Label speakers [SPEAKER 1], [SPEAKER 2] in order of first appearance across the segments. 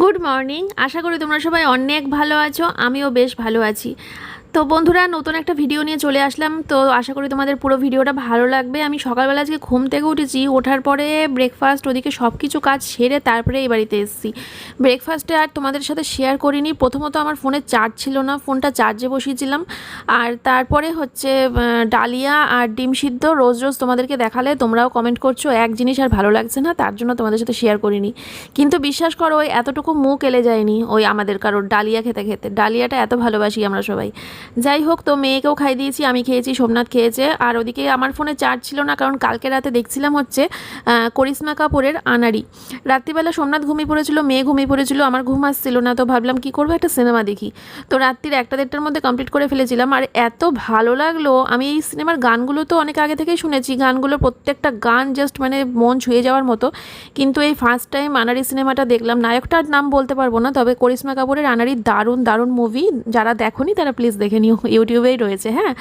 [SPEAKER 1] Good morning আশা করি তোমরা সবাই অনেক ভালো আছো আমিও বেশ ভালো আছি। তো বন্ধুরা, নতুন একটা ভিডিও নিয়ে চলে আসলাম। তো আশা করি তোমাদের পুরো ভিডিওটা ভালো লাগবে। আমি সকালবেলা আজকে ঘুম থেকে উঠেছি, ওঠার পরে ব্রেকফাস্ট ওদিকে সব কিছু কাজ সেরে তারপরে এই বাড়িতে এসেছি। ব্রেকফাস্টে আর তোমাদের সাথে শেয়ার করিনি। প্রথমত আমার ফোনে চার্জ ছিল না ফোনটা চার্জে বসিয়েছিলাম। আর তারপরে হচ্ছে ডালিয়া আর ডিম সিদ্ধ রোজ রোজ তোমাদেরকে দেখালে, তোমরাও কমেন্ট করছ, এক জিনিস আর ভালো লাগছে না, তার জন্য তোমাদের সাথে শেয়ার করিনি। কিন্তু বিশ্বাস করো, ওই এতটুকু মুখ এলে যায়নি, ওই আমাদের কারোর ডালিয়া খেতে খেতে। ডালিয়াটা এত ভালোবাসি আমরা সবাই। যাই হোক তো মেয়েকেও খাই দিয়েছি, আমি খেয়েছি, সোমনাথ খেয়েছে। আর ওদিকে আমার ফোনে চার্জ ছিল না, কারণ কালকে রাতে দেখছিলাম হচ্ছে করিশ্মা কাপুরের আনাড়ি। রাত্রিবেলা সোমনাথ ঘুমিয়ে পড়েছিল, মেয়ে ঘুমিয়ে পড়েছিল, আমার ঘুম আসছিল না, তো ভাবলাম কি করব, একটা সিনেমা দেখি। তো রাত্রির একটা দেড়টার মধ্যে কমপ্লিট করে ফেলেছিলাম, আর এত ভালো লাগল, আমি এই সিনেমার গানগুলো তো অনেক আগে থেকেই শুনেছি, গানগুলোর প্রত্যেকটা গান জাস্ট মানে মন ছুঁয়ে যাওয়ার মতো। কিন্তু এই ফার্স্ট টাইম আনারি সিনেমাটা দেখলাম, নায়কটার নাম বলতে পারব না, তবে করিশ্মা কাপুরের আনারি দারুণ দারুণ মুভি যারা দেখোনি তারা প্লিজ দেখে নিও ইউটিউবেই রয়েছে হ্যাঁ?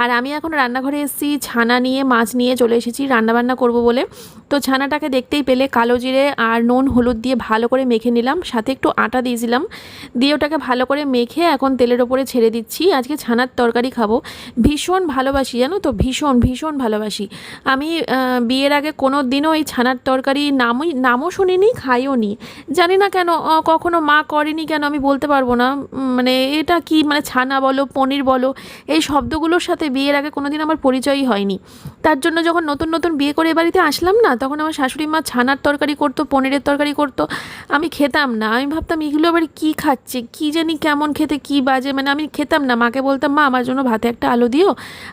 [SPEAKER 1] আর আমি এখন রান্নাঘরে এসেছি, ছানা নিয়ে, মাছ নিয়ে চলে এসেছি, রান্নাবান্না করব বলে। তো ছানাটাকে দেখতেই পেলে কালো জিরে আর নুন, হলুদ দিয়ে ভালো করে মেখে নিলাম, সাথে একটু আটা দিয়েছিলাম। দিয়ে ওটাকে ভালো করে মেখে এখন তেলের ওপরে ছেড়ে দিচ্ছি। আজকে ছানার তরকারি খাব। ভীষণ ভালোবাসি, জানো তো? ভীষণ ভীষণ ভালোবাসি। আমি বিয়ের আগে কোনো দিনও এই ছানার তরকারি নামই, নামও শুনিনি, খাইও নি। জানি না কেন কখনো মা করেনি কেন আমি বলতে পারব না। মানে এটা কি? মানে ছানা বলো পনির বলো, এই শব্দগুলোর সাথে বিয়ের আগে কোনো দিন আমার পরিচয়ই হয়নি। তার জন্য যখন নতুন নতুন বিয়ে করে বাড়িতে আসলাম না, তখন আমার শাশুড়ি মা ছানার তরকারি করতো, পনিরের তরকারি করতো, আমি খেতাম না। আমি ভাবতাম, এগুলো আবার কী খাচ্ছে? কী জানি কেমন খেতে, কী বাজে? মানে আমি খেতাম না। মাকে বলতাম, মা, আমার জন্য ভাতে একটা আলু দিও,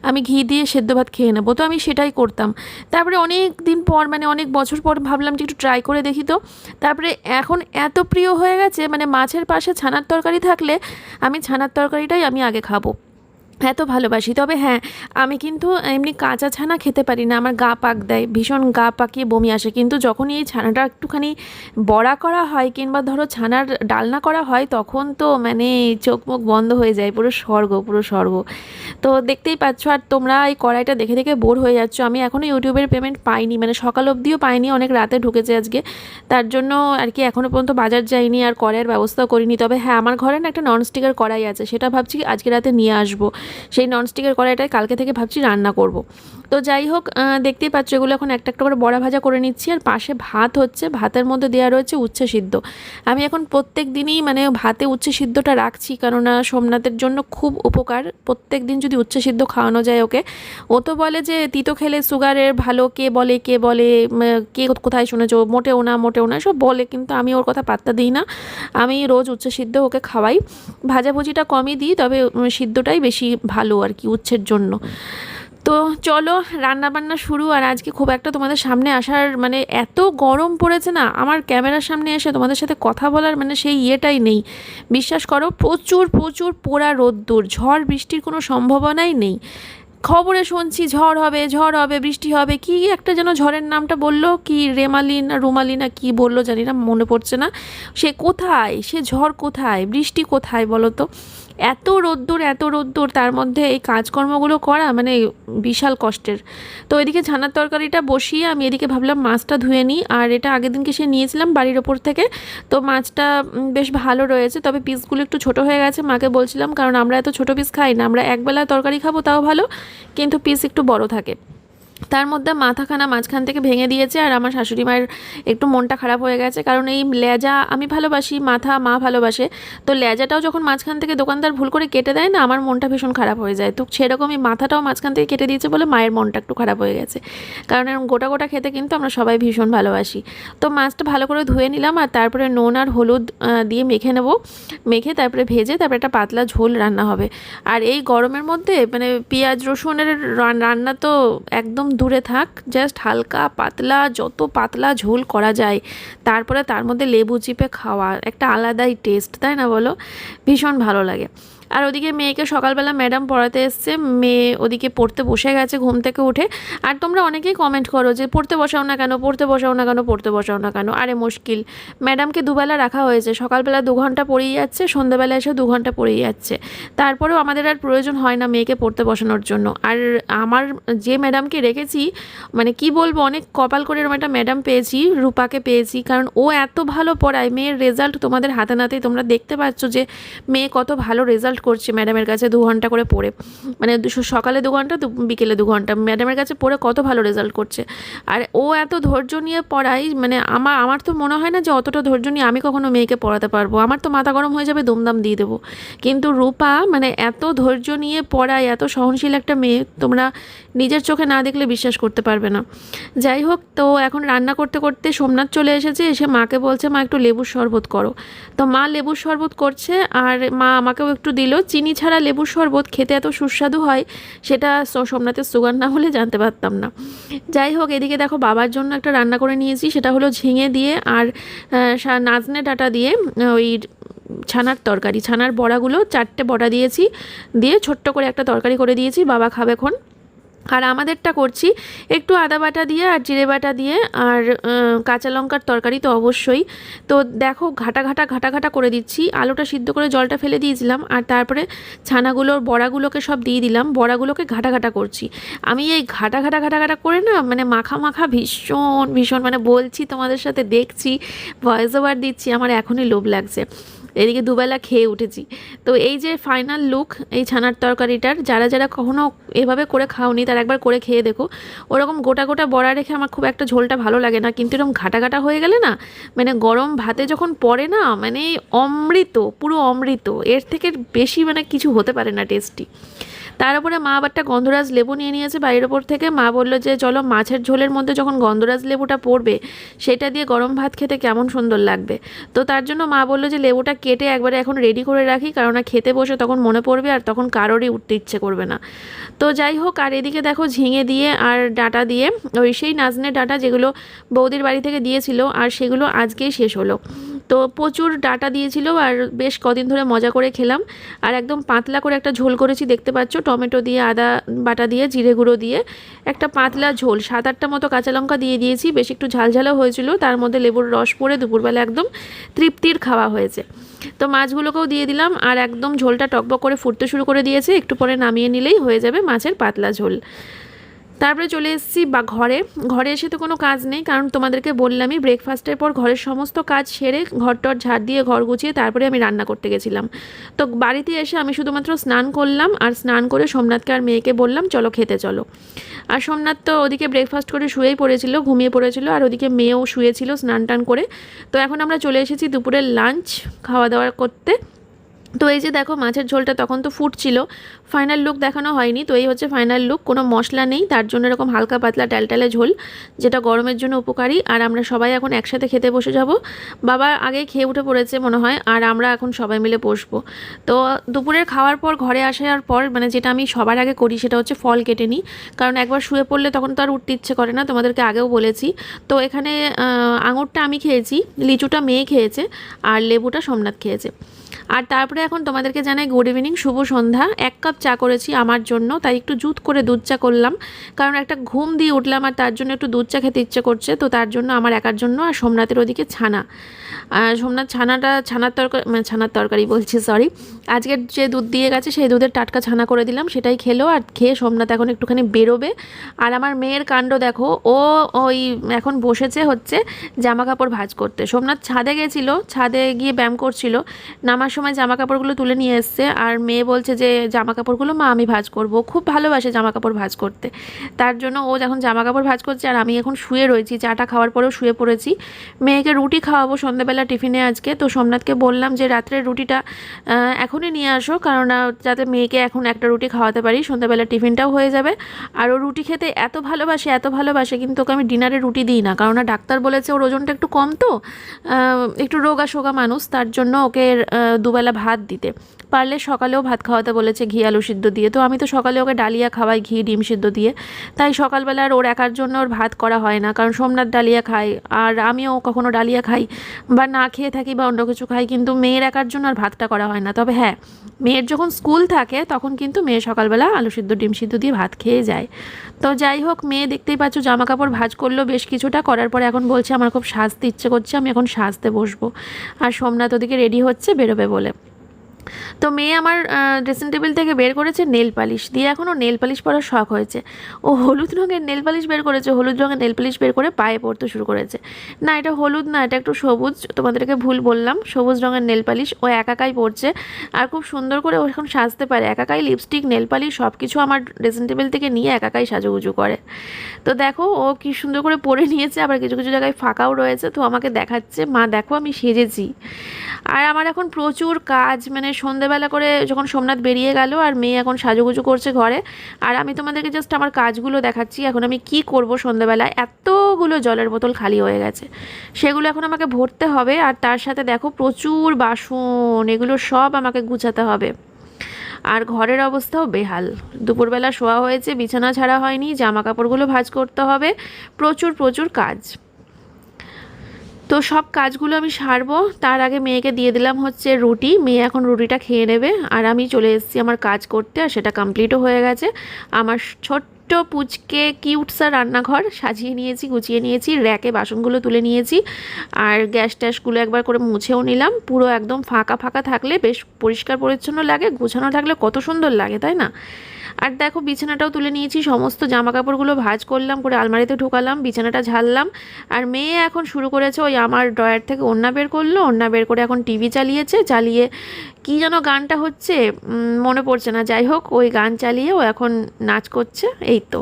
[SPEAKER 1] আমি ঘি দিয়ে সেদ্ধ ভাত খেয়ে নেব। তো আমি সেটাই করতাম। তারপরে অনেক দিন পর মানে অনেক বছর পর ভাবলাম যে একটু ট্রাই করে দেখি তো। তারপরে এখন এত প্রিয় হয়ে গেছে মানে মাছের পাশে ছানার তরকারি থাকলে, আমি ছানার তরকারিটাই আমি আগে খাব এত ভালোবাসি। তবে হ্যাঁ আমি কিন্তু এমনি কাঁচা ছানা খেতে পারি না, আমার গা পাক দেয়, ভীষণ গা পাকিয়ে বমি আসে। কিন্তু যখনই এই ছানাটা একটুখানি বড়া করা হয় কিংবা ধরো ছানার ডালনা করা হয়, তখন তো মানে চোখ মুখ বন্ধ হয়ে যায়, পুরো স্বর্গ পুরো স্বর্গ। তো দেখতেই পাচ্ছ, আর তোমরা এই কড়াইটা দেখে দেখে বোর হয়ে যাচ্ছ। আমি এখনও ইউটিউবের পেমেন্ট পাইনি মানে সকাল অবধিও পাইনি, অনেক রাতে ঢুকেছে আজকে। তার জন্য আর কি এখনও পর্যন্ত বাজার যাইনি আর কড়াইয়ের ব্যবস্থাও করিনি। তবে হ্যাঁ আমার ঘরে না একটা ননস্টিকের কড়াই আছে, সেটা ভাবছি আজকে রাতে নিয়ে আসব। সেই ননস্টিকের কড়াইটায় কালকে থেকে ভাবছি রান্না করব। তো যাই হোক দেখতেই পাচ্ছ এগুলো এখন একটা একটা করে বড়া ভাজা করে নিচ্ছি আর পাশে ভাত হচ্ছে, ভাতের মধ্যে দেওয়া রয়েছে উচ্ছে সিদ্ধ। আমি এখন প্রত্যেক দিনই মানে ভাতে উচ্ছে সিদ্ধটা রাখছি কেননা সোমনাথের জন্য খুব উপকার। প্রত্যেক দিন যদি উচ্ছে সিদ্ধ খাওয়ানো যায় ওকে। ও তো বলে যে তিতো খেলে সুগারের ভালো, কে বলে কে বলে কে কোথায় শুনেছো? মোটেও না মোটেও না, সব বলে, কিন্তু আমি ওর কথা পাত্তা দিই না। আমি রোজ উচ্ছে সিদ্ধ ওকে খাওয়াই। ভাজাভুজিটা কমই দিই, তবে সিদ্ধটাই বেশি ভালো আর কি উচ্ছের জন্য। তো চলো রান্না বান্না শুরু আর আজকে খুব একটা তোমাদের সামনে আসার মানে এত গরম পড়েছে না, আমার ক্যামেরার সামনে এসে তোমাদের সাথে কথা বলার মানে সেই ইয়েটাই নেই। বিশ্বাস করো প্রচুর প্রচুর পোড়া রোদ্দুর, ঝড় বৃষ্টির কোনো সম্ভাবনাই নেই। খবরে শুনছি ঝড় হবে ঝড় হবে, বৃষ্টি হবে, কি একটা যেন ঝড়ের নামটা বলল, কি রেমালি না রুমালি না কি বলল জানি না, মনে পড়ছে না। সে কোথায়? সে ঝড় কোথায়? বৃষ্টি কোথায় বলো তো? এত রোদ্দুর এত রোদ্দুর, তার মধ্যে এই কাজকর্মগুলো করা মানে বিশাল কষ্টের। তো এদিকে ছানার তরকারিটা বসিয়ে আমি এদিকে ভাবলাম মাছটা ধুয়ে নিই, আর এটা আগের দিনকে সে নিয়েছিলাম বাড়ির ওপর থেকে। তো মাছটা বেশ ভালো রয়েছে, তবে পিসগুলো একটু ছোট হয়ে গেছে, মাকে বলছিলাম, কারণ আমরা এত ছোট পিস খাই না, আমরা একবেলা তরকারি খাব তাও ভালো, কিন্তু পিস একটু বড় থাকে। তার মধ্যে মাথাখানা মাঝখান থেকে ভেঙে দিয়েছে আর আমার শাশুড়ি মায়ের একটু মনটা খারাপ হয়ে গেছে। কারণ এই লেজা আমি ভালোবাসি, মাথা মা ভালোবাসে। তো লেজাটাও যখন মাঝখান থেকে দোকানদার ভুল করে কেটে দেয় না, আমার মনটা ভীষণ খারাপ হয়ে যায়। তো সেরকমই মাথাটাও মাঝখান থেকে কেটে দিয়েছে বলে মায়ের মনটা একটু খারাপ হয়ে গেছে। কারণ এরকম গোটা গোটা খেতে কিন্তু আমরা সবাই ভীষণ ভালোবাসি। তো মাছটা ভালো করে ধুয়ে নিলাম আর তারপরে নুন আর হলুদ দিয়ে মেখে নেব। মেখে তারপরে ভেজে তারপরে একটা পাতলা ঝোল রান্না হবে। আর এই গরমের মধ্যে মানে পেঁয়াজ রসুনের রান্না তো একদম দূরে থাক জাস্ট হালকা পাতলা, যত পাতলা ঝোল করা যায়, তারপরে তার মধ্যে লেবু চিপে খাওয়া, একটা আলাদাই টেস্ট তাই না বলো? ভীষণ ভালো লাগে। আর ওদিকে মেয়েকে সকালবেলা ম্যাডাম পড়াতে এসছে, মেয়ে ওদিকে পড়তে বসে গেছে ঘুম থেকে উঠে। আর তোমরা অনেকেই কমেন্ট করো যে, পড়তে বসাও না কেন? পড়তে বসাও না কেন? পড়তে বসাও না কেন? আরে মুশকিল। ম্যাডামকে দুবেলা রাখা হয়েছে, সকালবেলা দু ঘণ্টা পড়েই যাচ্ছে, সন্ধ্যাবেলা এসে দু ঘণ্টা পড়েই যাচ্ছে। তারপরেও আমাদের আর প্রয়োজন হয় না মেয়েকে পড়তে বসানোর জন্য। আর আমার যে ম্যাডামকে রেখেছি মানে কি বলব, অনেক কপাল করে এরকম একটা ম্যাডাম পেয়েছি, রূপাকে পেয়েছি, কারণ ও এত ভালো পড়ায়, মেয়ের রেজাল্ট তোমাদের হাতে নাতেই তোমরা দেখতে পাচ্ছ যে মেয়ে কত ভালো রেজাল্ট করছে ম্যাডামের কাছে দু ঘণ্টা করে পড়ে। মানে সকালে দু ঘণ্টা বিকেলে দু ঘণ্টা ম্যাডামের কাছে পড়ে কত ভালো রেজাল্ট করছে। আর ও এত ধৈর্য নিয়ে পড়াই মানে আমার আমার তো মনে হয় না যে অতটা ধৈর্য নিয়ে আমি কখনো মেয়েকে পড়াতে পারব। আমার তো মাথা গরম হয়ে যাবে, দুমদাম দিয়ে দেবো। কিন্তু রূপা মানে এত ধৈর্য নিয়ে পড়ায়, এত সহনশীল একটা মেয়ে, তোমরা নিজের চোখে না দেখলে বিশ্বাস করতে পারবে না। যাই হোক, তো এখন রান্না করতে করতে সোমনাথ চলে এসেছে, এসে মাকে বলছে, মা, একটু লেবুর শরবত করো। তো মা লেবুর শরবত করছে আর মা আমাকেও একটু দিল। চিনি ছাড়া লেবুর শরবত খেতে এত সুস্বাদু হয়, সেটা সোমনাথের সুগার না হলে জানতে পারতাম না। যাই হোক, এদিকে দেখো বাবার জন্য একটা রান্না করে নিয়েছি, সেটা হলো ঝিঙে দিয়ে আর নাজনে ডাটা দিয়ে ওই ছানার তরকারি। ছানার বড়াগুলো চারটে বড়া দিয়েছি, দিয়ে ছোট্ট করে একটা তরকারি করে দিয়েছি, বাবা খাবে এখন। আর আমাদেরটা করছি, একটু আদা বাটা দিয়ে আর জিরে বাটা দিয়ে, আর কাঁচা লঙ্কার তরকারি তো অবশ্যই। তো দেখো ঘাটা ঘাটা ঘাটা ঘাটা করে দিচ্ছি, আলুটা সিদ্ধ করে জলটা ফেলে দিয়েছিলাম, আর তারপরে ছানাগুলোর বড়াগুলোকে সব দিয়ে দিলাম, বড়াগুলোকে ঘাটা ঘাটা করছি। আমি এই ঘাটা ঘাটা ঘাটা ঘাটা করে না মানে মাখা মাখা ভীষণ ভীষণ মানে বলছি তোমাদের সাথে, দেখছি ভয়েস ওভার দিচ্ছি, আমার এখনই লোভ লাগছে। এদিকে দুবেলা খেয়ে উঠেছি। তো এই যে ফাইনাল লুক এই ছানার তরকারিটার, যারা যারা কখনো এভাবে করে খাওনি তারা একবার করে খেয়ে দেখো। ওরকম গোটা গোটা বড়া রেখে আমার খুব একটা ঝোলটা ভালো লাগে না, কিন্তু এরকম ঘাটা ঘাটা হয়ে গেলে না মানে গরম ভাতে যখন পড়ে না মানে অমৃত, পুরো অমৃত, এর থেকে বেশি মানে কিছু হতে পারে না টেস্টি তার উপরে মা আবার একটা গন্ধরাজ লেবু নিয়ে নিয়েছে বাইরের ওপর থেকে। মা বলল যে, চলো, মাছের ঝোলের মধ্যে যখন গন্ধরাজ লেবুটা পড়বে, সেটা দিয়ে গরম ভাত খেতে কেমন সুন্দর লাগবে? তো তার জন্য মা বলল যে, লেবুটা কেটে একবারে এখন রেডি করে রাখি, কারণ খেতে বসে তখন মনে পড়বে আর তখন কারোরই উঠতে ইচ্ছে করবে না। তো যাই হোক, আর এদিকে দেখো ঝিঙে দিয়ে আর ডাটা দিয়ে, ওই সেই নাজনে ডাটা যেগুলো বৌদির বাড়ি থেকে দিয়েছিল, আর সেগুলো আজকেই শেষ হলো। তো প্রচুর ডাটা দিয়েছিল আর বেশ কদিন ধরে মজা করে খেলাম। আর একদম পাতলা করে একটা ঝোল করেছি, দেখতে পাচ্ছ? টমেটো দিয়ে, আদা বাটা দিয়ে, জিরে গুঁড়ো দিয়ে। একটা পাতলা ঝোল সাত আটটা মতো কাঁচা লঙ্কা দিয়ে দিয়েছি, বেশ একটু ঝালঝালও হয়েছিল। তার মধ্যে লেবুর রস পড়ে দুপুরবেলা একদম তৃপ্তির খাওয়া হয়েছে। তো মাছগুলোকেও দিয়ে দিলাম আর একদম ঝোলটা টকবক করে ফুটতে শুরু করে দিয়েছে। একটু পরে নামিয়ে নিলেই হয়ে যাবে মাছের পাতলা ঝোল। তারপরে চলে এসেছি বা ঘরে। ঘরে এসে তো কোনো কাজ নেই, কারণ তোমাদেরকে বললামই ব্রেকফাস্টের পর ঘরের সমস্ত কাজ সেরে ঘর টর ঝাড় দিয়ে ঘর গুছিয়ে তারপরে আমি রান্না করতে গেছিলাম। তো বাড়িতে এসে আমি শুধুমাত্র স্নান করলাম আর স্নান করে সোমনাথকে আর মেয়েকে বললাম, চলো খেতে চলো। আর সোমনাথ তো ওদিকে ব্রেকফাস্ট করে শুয়েই পড়েছিল, ঘুমিয়ে পড়েছিল, আর ওদিকে মেয়েও শুয়েছিল স্নান টান করে। তো এখন আমরা চলে এসেছি দুপুরের লাঞ্চ খাওয়া দাওয়া করতে। তো এই যে দেখো মাছের ঝোলটা তখন তো ফুটছিল ফাইনাল লুক দেখানো হয়নি, তো এই হচ্ছে ফাইনাল লুক কোনো মশলা নেই, তার জন্য এরকম হালকা পাতলা ট্যালট্যালে ঝোল, যেটা গরমের জন্য উপকারী, আর আমরা সবাই এখন একসাথে খেতে বসে যাব। বাবা আগে খেয়ে উঠে পড়েছে মনে হয়, আর আমরা এখন সবাই মিলে বসবো। তো দুপুরের খাওয়ার পর, ঘরে আসার পর মানে যেটা আমি সবার আগে করি, সেটা হচ্ছে ফল কেটে নিই। কারণ একবার শুয়ে পড়লে তখন তো আর উঠতে ইচ্ছে করে না, তোমাদেরকে আগেও বলেছি। তো এখানে আঙুরটা আমি খেয়েছি, লিচুটা মেয়ে খেয়েছে, আর লেবুটা সোমনাথ খেয়েছে। আর তারপরে এখন তোমাদেরকে জানাই গুড ইভিনিং শুভ সন্ধ্যা, এক কাপ চা করেছি আমার জন্য, তাই একটু জুত করে দুধ চা করলাম। কারণ একটা ঘুম দিয়ে উঠলাম আর তার জন্য একটু দুধ চা খেতে ইচ্ছে করছে, তো তার জন্য আমার একার জন্য আর সোমনাথের ওদিকে ছানা। আর সোমনাথ ছানাটা, ছানার তরকারি মানে ছানার তরকারি বলছি সরি আজকের যে দুধ দিয়ে গেছে, সেই দুধের টাটকা ছানা করে দিলাম, সেটাই খেলো আর খেয়ে সোমনাথ এখন একটুখানি বেরোবে। আর আমার মেয়ের কাণ্ড দেখো, ও ওই এখন বসেছে হচ্ছে জামা কাপড় ভাজ করতে। সোমনাথ ছাদে গেছিল, ছাদে গিয়ে ব্যায়াম করছিল, নামার সময় জামা কাপড়গুলো তুলে নিয়ে এসছে, আর মেয়ে বলছে যে জামা কাপড়গুলো মা আমি ভাজ করব। খুব ভালোবাসে জামা কাপড় ভাজ করতে। তার জন্য ও যখন জামা কাপড় ভাজ করছে আর আমি এখন শুয়ে রয়েছি, চাটা খাওয়ার পরেও শুয়ে পড়েছি। মেয়েকে রুটি খাওয়াবো সন্ধ্যাবেলা টিফিনে আজকে। তো সোমনাথকে বললাম যে, রাত্রের রুটিটা এখনই নিয়ে আসো। কারণ যাতে মেয়েকে এখন একটা রুটি খাওয়াতে পারি, সন্ধ্যাবেলা টিফিনটাও হয়ে যাবে। আর ও রুটি খেতে এত ভালোবাসে এত ভালোবাসে, কিন্তু ওকে আমি ডিনারে রুটি দিই না। কারণ ডাক্তার বলেছে ওর ওজনটা একটু কম তো। একটু রোগা সোগা মানুষ। তার জন্য ওকে দুবেলা ভাত দিতে। পারলে সকালেও ভাত খাওয়াতে বলেছে ঘি আলু সিদ্ধ দিয়ে। তো আমি তো সকালে ওকে ডালিয়া খাওয়াই, ঘি, ডিম সিদ্ধ দিয়ে। তাই সকালবেলা আর ওর একার জন্য ওর ভাত করা হয় না, কারণ সোমনাথ ডালিয়া খায়। আর আমিও কখনো ডালিয়া খাই বা না খেয়ে থাকি বা অন্য কিছু খাই, কিন্তু মেয়ের একার জন্য আর ভাতটা করা হয় না। তবে হ্যাঁ মেয়ের যখন স্কুল থাকে, তখন কিন্তু মেয়ে সকালবেলা আলু সিদ্ধ, ডিম সিদ্ধ দিয়ে ভাত খেয়ে যায়। তো যাই হোক, মেয়ে দেখতেই পাচ্ছ জামা কাপড় ভাজ করল বেশ কিছুটা, করার পরে এখন বলছে, আমার খুব সাজতে ইচ্ছে করছে, আমি এখন সাজতে বসবো। আর সোমনাথ ওদিকে রেডি হচ্ছে, বেরোবে বলে। তো মেয়ে আমার ড্রেসিং টেবিল থেকে বের করেছে নেল পালিশ দিয়ে এখনও নেল পালিশ পরার শখ হয়েছে। ও হলুদ রঙের নেল পালিশ বের করেছে, হলুদ রঙের নেল পালিশ বের করে পায়ে পড়তে শুরু করেছে। না, এটা হলুদ না, এটা একটু সবুজ, তোমাদেরকে ভুল বললাম। সবুজ রঙের নেল পালিশ ও একাকাই পড়ছে আর খুব সুন্দর করে ও এখন সাজতে পারে। একাকাই লিপস্টিক নেল পালিশ সব কিছু আমার ড্রেসিং টেবিল থেকে নিয়ে একাকাই সাজুগুজু করে। তো দেখো, ও কি সুন্দর করে পরে নিয়েছে। আবার কিছু কিছু জায়গায় ফাঁকাও রয়েছে। তো আমাকে দেখাচ্ছে, মা, দেখো আমি সেজেছি। আর আমার এখন প্রচুর কাজ মানে সন্ধেবেলা করে যখন সোমনাথ বেরিয়ে গেল আর মেয়ে এখন সাজুগুজু করছে ঘরে, আর আমি তোমাদেরকে জাস্ট আমার কাজগুলো দেখাচ্ছি, এখন আমি কি করব সন্ধেবেলায়, এতগুলো জলের বোতল খালি হয়ে গেছে। সেগুলো এখন আমাকে ভরতে হবে, আর তার সাথে দেখো প্রচুর বাসন, এগুলো সব আমাকে গুছাতে হবে। আর ঘরের অবস্থাও বেহাল। দুপুরবেলা শোয়া হয়েছে, বিছানা ছাড়া হয়নি জামা কাপড়গুলো ভাজ করতে হবে, প্রচুর প্রচুর কাজ। তো সব কাজগুলো আমি সারবো। তার আগে মেয়েকে দিয়ে দিলাম হচ্ছে রুটি। মেয়ে এখন রুটিটা খেয়ে নেবে। আর আমি চলে এসেছি আমার কাজ করতে আর সেটা কমপ্লিটও হয়ে গেছে। আমার ছোট্ট পুচকে কিউটসা রান্নাঘর সাজিয়ে নিয়েছি, গুছিয়ে নিয়েছি র্যাকে বাসনগুলো তুলে নিয়েছি। আর গ্যাস ট্যাসগুলো একবার করে মুছেও নিলাম। পুরো একদম ফাঁকা ফাঁকা থাকলে বেশ পরিষ্কার পরিচ্ছন্ন লাগে, গুছানো থাকলে কত সুন্দর লাগে, তাই না? আর দেখো বিছানাটাও তুলে নিয়েছি, সমস্ত জামা কাপড়গুলো ভাজ করলাম, করে আলমারিতে ঢুকালাম, বিছানাটা ঝাড়লাম। আর মেয়ে এখন শুরু করেছে ওই আমার ড্রয়ার থেকে ওড়না বের করল, ওড়না বের করে এখন টিভি চালিয়েছে, চালিয়ে কি যেন গানটা হচ্ছে মনে পড়ছে না। যাই হোক, ওই গান চালিয়ে ও এখন নাচ করছে, এই তো।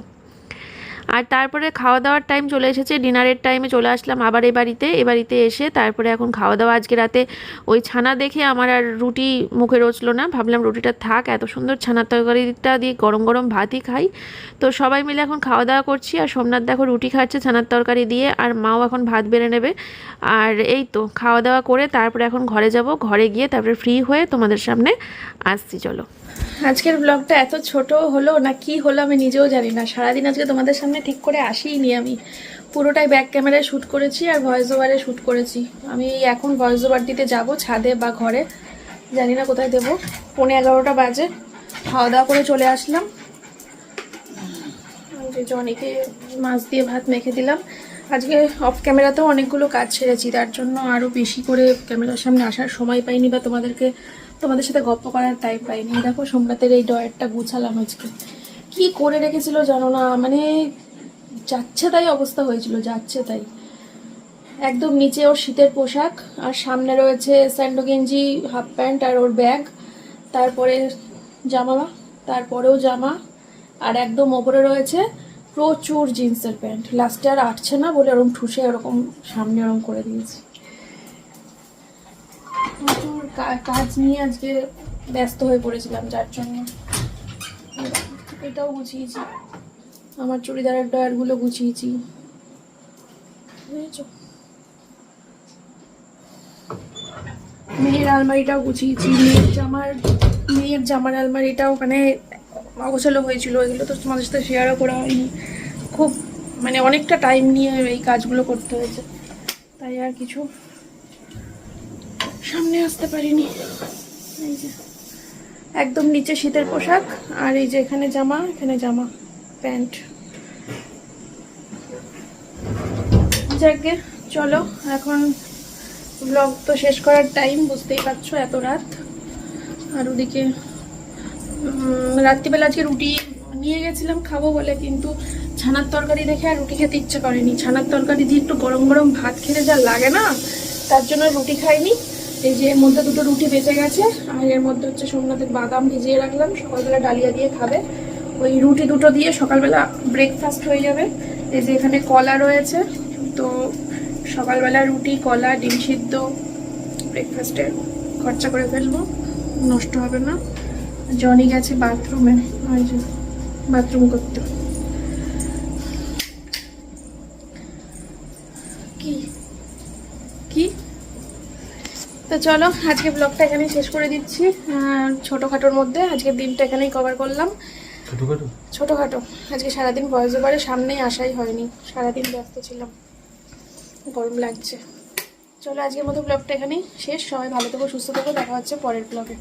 [SPEAKER 1] আর তারপরে খাওয়া দাওয়ার টাইম চলে এসেছে, ডিনারের টাইমে চলে আসলাম আবার এ বাড়িতে এ বাড়িতে এসে তারপরে এখন খাওয়া দাওয়া আজকে রাতে। ওই ছানা দেখে আমার আর রুটি মুখে রোচলো না, ভাবলাম রুটিটা থাক, এত সুন্দর ছানার তরকারিটা দিয়ে গরম গরম ভাতই খাই। তো সবাই মিলে এখন খাওয়া দাওয়া করছি আর সোমনাথ দেখো রুটি খাচ্ছে ছানার তরকারি দিয়ে আর মাও এখন ভাত বেড়ে নেবে। আর এই তো খাওয়া দাওয়া করে তারপরে এখন ঘরে যাব, ঘরে গিয়ে তারপরে ফ্রি হয়ে তোমাদের সামনে আসছি, চলো।
[SPEAKER 2] আজকের ব্লগটা এত ছোট হলো না কি হলো আমি নিজেও জানি না। সারাদিন আজকে তোমাদের সামনে ঠিক করে আসিনি আমি। পুরোটাই ব্যাক ক্যামেরায় শ্যুট করেছি আর ভয়েস ওভারে শ্যুট করেছি। আমি এখন ভয়েস ওভার দিতে যাব ছাদে বা ঘরে। জানি না কোথায় দেবো। পৌনে এগারোটা বাজে। খাওয়া দাওয়া করে চলে আসলাম। জনিকে মাছ দিয়ে ভাত মেখে দিলাম। আজকে অফ ক্যামেরাতেও অনেকগুলো কাজ ছেড়েছি। তার জন্য আরও বেশি করে ক্যামেরার সামনে আসার সময় পাইনি বা তোমাদেরকে তোমাদের সাথে গল্প করার টাইম পাইনি। দেখো সোমনাথের এই ডয়ারটা গুছালাম আজকে। কি করে রেখেছিল জানো না? মানে যাচ্ছে তাই অবস্থা হয়েছিল, যাচ্ছে তাই। একদম নিচে ওর শীতের পোশাক, আর সামনে রয়েছে স্যান্ডো গেঞ্জি, হাফ প্যান্ট আর ওর ব্যাগ। তারপরে জামা তারপরেও জামা, আর একদম ওপরে রয়েছে প্রচুর জিন্সের প্যান্ট। লাস্টে আর আটছে না বলে ওরকম ঠুসে ওরকম সামনে ওরকম করে দিয়েছি। প্রচুর কাজ নিয়ে আজকে ব্যস্ত হয়ে পড়েছিলাম, যার জন্য এটাও গুছিয়েছি। আমার চুড়িদারের ডয়ারগুলো গুছিয়েছি। মেয়ের আলমারিটাও গুছিয়েছি, মেয়ের জামার মেয়ের জামার আলমারিটাও ওখানে অগোছালো হয়েছিল, এগুলো তো তোমাদের সাথে শেয়ারও করা হয়নি। খুব মানে অনেকটা টাইম নিয়ে এই কাজগুলো করতে হয়েছে। তাই আর কিছু সামনে আসতে পারিনি। এই যে, একদম নিচে শীতের পোশাক, আর এই যে এখানে জামা এখানে জামা, প্যান্ট। যাকে, চলো, এখন ব্লগ তো শেষ করার টাইম বুঝতেই পারছ, এত রাত। আর ওদিকে রাত্রিবেলা আজকে রুটি নিয়ে গেছিলাম খাব বলে, কিন্তু ছানার তরকারি দেখে আর রুটি খেতে ইচ্ছে করেনি। ছানার তরকারি দিয়ে একটু গরম গরম ভাত খেতে যা লাগে না, তার জন্য রুটি খাইনি। এই যে এর মধ্যে দুটো রুটি বেঁচে গেছে, আর এর মধ্যে হচ্ছে সোমনাথের বাদাম ভিজিয়ে রাখলাম, সকালবেলা ডালিয়া দিয়ে খাবে। ওই রুটি দুটো দিয়ে সকালবেলা ব্রেকফাস্ট হয়ে যাবে। এই যে এখানে কলা রয়েছে, তো সকালবেলা রুটি, কলা, ডিম সিদ্ধ ব্রেকফাস্টে খরচা করে ফেলব, নষ্ট হবে না। জনি গেছে বাথরুমে ওই যে বাথরুম করতে। কি? তো চলো আজকে ব্লগটা এখানেই শেষ করে দিচ্ছি। ছোটোখাটোর মধ্যে আজকের দিনটা এখানেই কভার করলাম।
[SPEAKER 3] ছোটখাটো?
[SPEAKER 2] ছোটোখাটো। আজকে সারাদিন ভয়েস ওভারে সামনেই আসাই হয়নি। সারাদিন ব্যস্ত ছিলাম। গরম লাগছে। চলো আজকের মতো ব্লগটা এখানেই শেষ। সবাই ভালো থেকো সুস্থ থেকো। দেখা হচ্ছে পরের ব্লগে